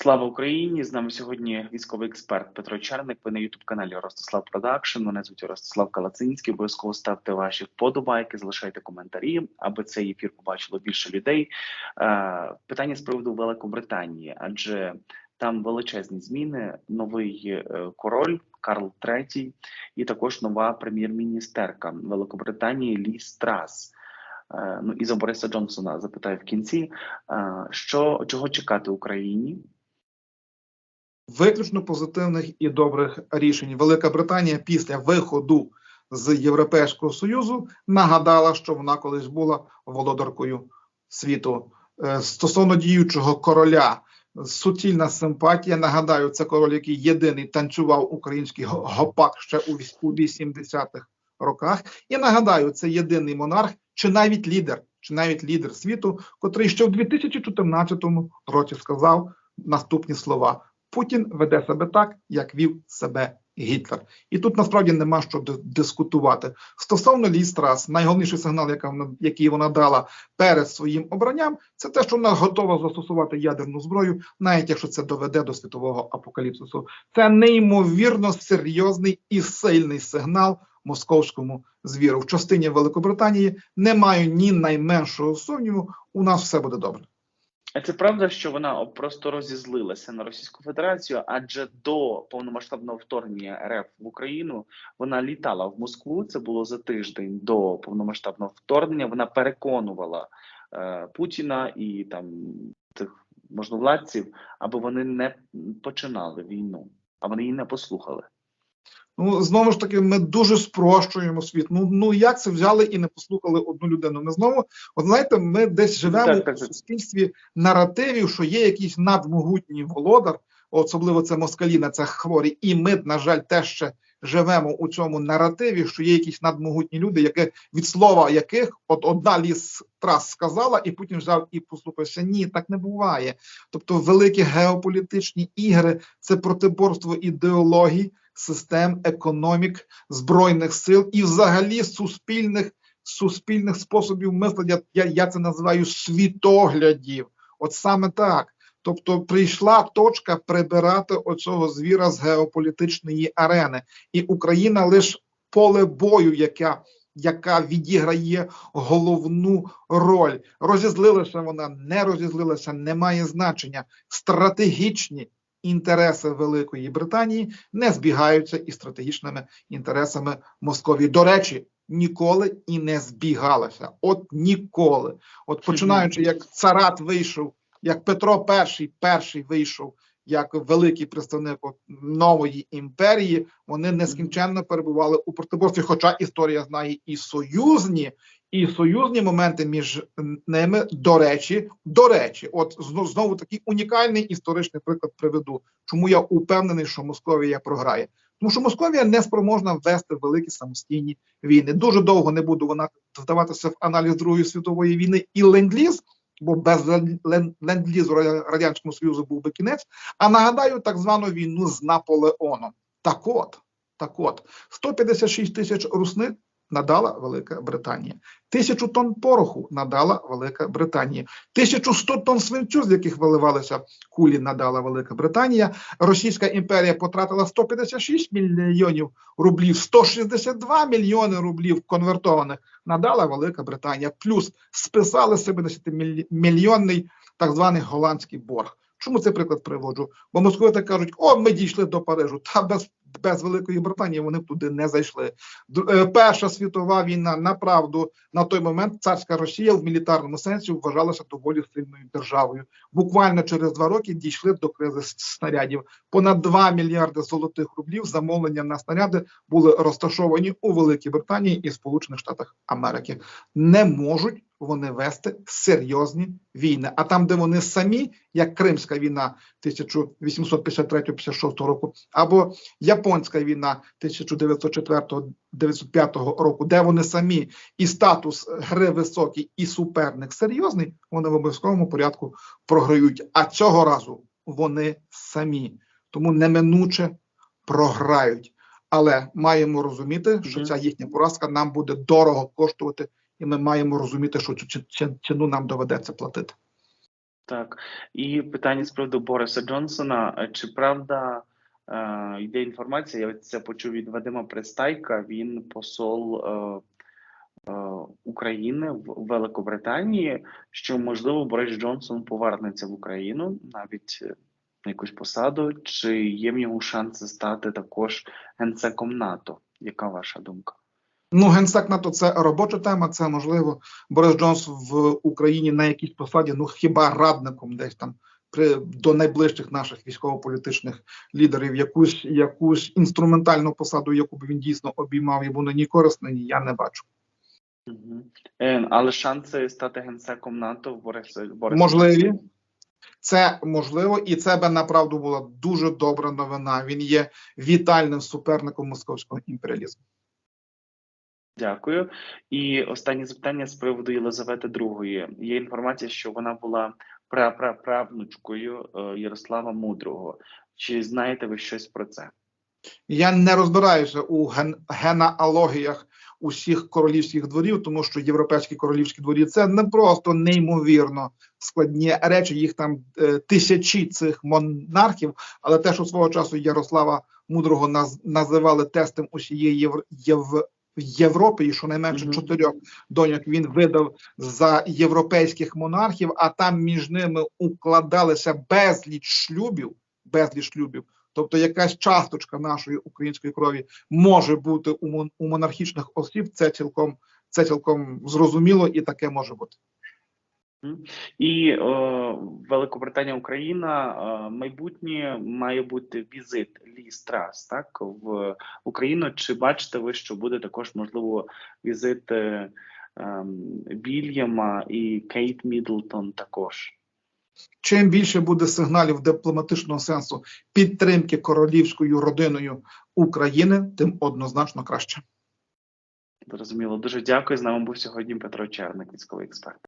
Слава Україні! З нами сьогодні військовий експерт Петро Черник. Ви на ютуб каналі Ростислав Продакшн. Мене звуть Ростислав Калацинський. Обов'язково ставте ваші вподобайки, залишайте коментарі, аби цей ефір побачило більше людей. Е, питання з приводу Великобританії, адже там величезні зміни. Новий е, король Карл III і також нова прем'єр-міністерка Великобританії Лі Страс. Е, Ну і за Бориса Джонсона запитаю в кінці, що чого чекати Україні виключно позитивних і добрих рішень. Велика Британія після виходу з Європейського союзу нагадала, що вона колись була володаркою світу. Е, Стосовно діючого короля, суцільна симпатія. Нагадаю, це король, який єдиний танцював український гопак ще у віс- у 80-х роках. І нагадаю, це єдиний монарх, чи навіть лідер, чи навіть лідер світу, котрий ще в 2014 році сказав наступні слова: Путін веде себе так, як вів себе Гітлер. І тут насправді нема що ди- дискутувати. Стосовно Лі Страс, найголовніший сигнал, який вона дала перед своїм обранням, це те, що вона готова застосувати ядерну зброю, навіть якщо це доведе до світового апокаліпсису. Це неймовірно серйозний і сильний сигнал московському звіру. В частині Великобританії не маю ні найменшого сумніву. У нас все буде добре. А це правда, що вона просто розізлилася на Російську Федерацію, адже до повномасштабного вторгнення РФ в Україну вона літала в Москву. Це було за тиждень до повномасштабного вторгнення. Вона переконувала е, Путіна і там тих можновладців, аби вони не починали війну, а вони її не послухали. Ну знову ж таки, ми дуже спрощуємо світ. Ну ну як це взяли і не послухали одну людину? Ми знову, от знаєте, ми десь живемо Так, так, так. суспільстві наративів, що є якийсь надмогутній володар, особливо це москалі на це хворі, і ми, на жаль, теж ще живемо у цьому наративі, що є якісь надмогутні люди, які від слова яких от одна ліс трас сказала, і Путін взяв і послухався. Ні, так не буває. Тобто, великі геополітичні ігри це протиборство ідеологій систем, економік, збройних сил і, взагалі, суспільних суспільних способів мислення. Я, я це називаю світоглядів. От саме так. Тобто прийшла точка прибирати оцього звіра з геополітичної арени, і Україна лише поле бою, яка, яка відіграє головну роль. Розізлилася вона, не розізлилася, не має значення. Стратегічні інтереси Великої Британії не збігаються із стратегічними інтересами Московії. До речі, ніколи і не збігалася. От ніколи. От починаючи, як царат вийшов, як Петро І перший вийшов. Як великий представник нової імперії, вони нескінченно перебували у протиборстві. Хоча історія знає і союзні, і союзні моменти між ними, до речі, до речі, от знову, такий унікальний історичний приклад приведу. Чому я упевнений, що Московія програє? Тому що Московія не спроможна вести великі самостійні війни. Дуже довго не буду вона вдаватися в аналіз Другої світової війни і ленд-ліз, бо без лен- лен- ленд-лізу радянському союзу був би кінець. А нагадаю так звану війну з Наполеоном. Так от, так от, 156 тисяч русни надала Велика Британія. Тисячу тонн пороху надала Велика Британія. 1100 тонн свинцю, з яких виливалися кулі, надала Велика Британія. Російська імперія потратила 156 мільйонів рублів, 162 мільйони рублів конвертованих надала Велика Британія. Плюс списали 70-мільйонний так званий голландський борг. Чому цей приклад приводжу? Бо московити кажуть, о, ми дійшли до Парижу. Та без, без Великої Британії вони б туди не зайшли. Е, Перша світова війна направду на той момент царська Росія в мілітарному сенсі вважалася доволі сильною державою. Буквально через два роки дійшли до кризи снарядів. Понад 2 мільярди золотих рублів замовлення на снаряди були розташовані у Великій Британії і Сполучених Штатах Америки. Не можуть вони вести серйозні війни. А там, де вони самі, як Кримська війна 1853-56 року, або Японська війна 1904-1905 року, де вони самі і статус гри високий, і суперник серйозний, вони в обов'язковому порядку програють. А цього разу вони самі, тому неминуче програють. Але маємо розуміти, що ця їхня поразка нам буде дорого коштувати, і ми маємо розуміти, що цю ці- ці- ціну нам доведеться платити. Так, і питання з приводу Бориса Джонсона. Чи правда е, йде інформація? Я це почув від Вадима Пристайка. Він посол е, е, України в Великобританії, що можливо Борис Джонсон повернеться в Україну навіть е, на якусь посаду. Чи є в нього шанси стати також генсеком НАТО? Яка ваша думка? Ну, генсек НАТО це робоча тема. Це можливо Борис Джонс в Україні на якійсь посаді, ну хіба радником десь там при до найближчих наших військово-політичних лідерів, якусь якусь інструментальну посаду, яку б він дійсно обіймав і буде ні корисна, ні я не бачу. Угу. Е, але шанси стати генсеком НАТО в Бориса Бориса Можливі. Це можливо, і це би направду була дуже добра новина. Він є вітальним суперником московського імперіалізму. Дякую. І останнє запитання з приводу Єлизавети II. Є інформація, що вона була прапраправнучкою е, Ярослава Мудрого. Чи знаєте ви щось про це? Я не розбираюся у ген, генеалогіях усіх королівських дворів, тому що європейські королівські дворі це не просто неймовірно складні речі. Їх там е, тисячі цих монархів. Але те, що свого часу Ярослава Мудрого наз, називали тестом усієї Євр, Єв, Європи, і щонайменше Мгм. чотирьох доньок він видав за європейських монархів, а там між ними укладалися безліч шлюбів, безліч шлюбів. Тобто якась часточка нашої української крові може бути у, мон- у монархічних осіб. Це цілком це цілком зрозуміло і таке може бути. І е, Великобританія Україна е, майбутнє має бути візит Лі Страс, так в Україну. Чи бачите ви, що буде також можливо візит е, ем, Вільяма і Кейт Мідлтон також? Чим більше буде сигналів дипломатичного сенсу підтримки королівською родиною України, тим однозначно краще. Зрозуміло. Дуже дякую. З нами був сьогодні Петро Черник, військовий експерт.